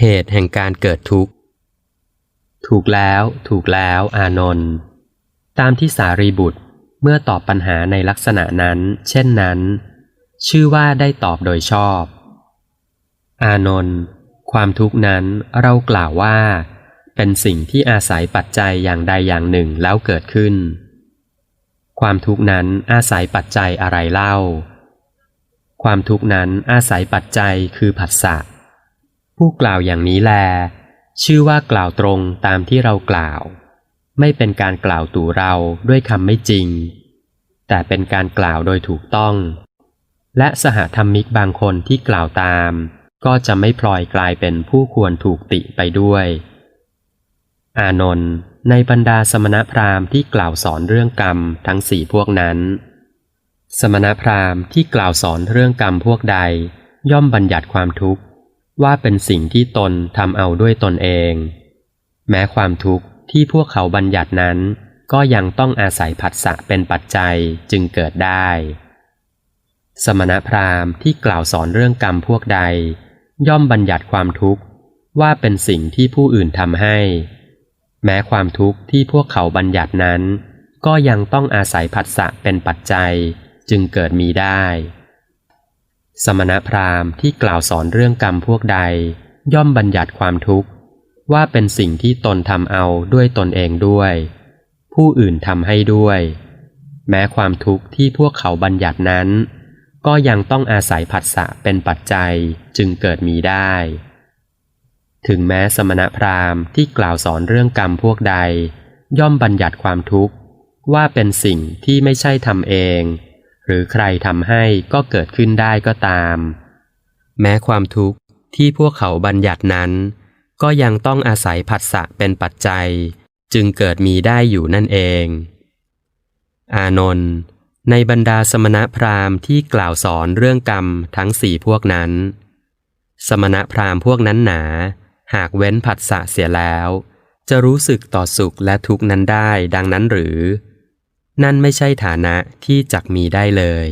เหตุแห่งการเกิดทุกข์ ถูกแล้ว ถูกแล้ว อานนท์ตามที่สารีบุตรเมื่อตอบปัญหาในลักษณะนั้น เช่นนั้น ชื่อว่าได้ตอบโดยชอบ อานนท์ความทุกข์นั้นเรากล่าวว่า เป็นสิ่งที่อาศัยปัจจัยอย่างใดอย่างหนึ่งแล้วเกิดขึ้น ความทุกข์นั้นอาศัยปัจจัยอะไรเล่า ความทุกข์นั้นอาศัยปัจจัยคือผัสสะ ผู้กล่าวอย่างนี้แล ชื่อว่ากล่าวตรงตามที่เรากล่าว ไม่เป็นการกล่าวตู่เราด้วยคำไม่จริง แต่เป็นการกล่าวโดยถูกต้อง และสหธรรมิกบางคนที่กล่าวตาม ก็จะไม่พลอยกลายเป็นผู้ควรถูกติไปด้วย อานนท์ในบรรดาสมณพราหมณ์ที่กล่าวสอนเรื่องกรรมทั้งสี่พวกนั้น สมณพราหมณ์ที่กล่าวสอนเรื่องกรรมพวกใด ย่อมบัญญัติความทุกข์ ว่าเป็นสิ่งที่ตนทำเอาด้วยตนเอง แม้ความทุกข์ที่พวกเขาบัญญัตินั้น ก็ยังต้องอาศัยผัสสะเป็นปัจจัยจึงเกิดได้ สมณพราหมณ์ที่กล่าวสอนเรื่องกรรมพวกใด ย่อมบัญญัติความทุกข์ว่าเป็นสิ่งที่ผู้อื่นทำให้ แม้ความทุกข์ที่พวกเขาบัญญัตินั้น ก็ยังต้องอาศัยผัสสะเป็นปัจจัยจึงเกิดมีได้ สมณพราหมณ์ที่กล่าวสอนเรื่องกรรมพวกใด ย่อมบัญญัติความทุกข์ ว่าเป็นสิ่งที่ตนทำเอาด้วยตนเองด้วย ผู้อื่นทำให้ด้วย แม้ความทุกข์ที่พวกเขาบัญญัตินั้น ก็ยังต้องอาศัยผัสสะเป็นปัจจัยจึงเกิดมีได้ ถึงแม้สมณพราหมณ์ที่กล่าวสอนเรื่องกรรมพวกใด ย่อมบัญญัติความทุกข์ ว่าเป็นสิ่งที่ไม่ใช่ทำเอง หรือใครทำให้ก็เกิดขึ้นได้ก็ตาม แม้ความทุกข์ที่พวกเขาบัญญัตินั้น ก็ยังต้องอาศัยผัสสะเป็นปัจจัย จึงเกิดมีได้อยู่นั่นเอง อานนท์ในบรรดาสมณพราหมณ์ที่กล่าวสอนเรื่องกรรมทั้งสี่พวกนั้น สมณพราหมณ์พวกนั้นหนา หากเว้นผัสสะเสียแล้ว จะรู้สึกต่อสุขและทุกข์นั้นได้ดังนั้นหรือ นั่นไม่ใช่ฐานะที่จักมีได้เลย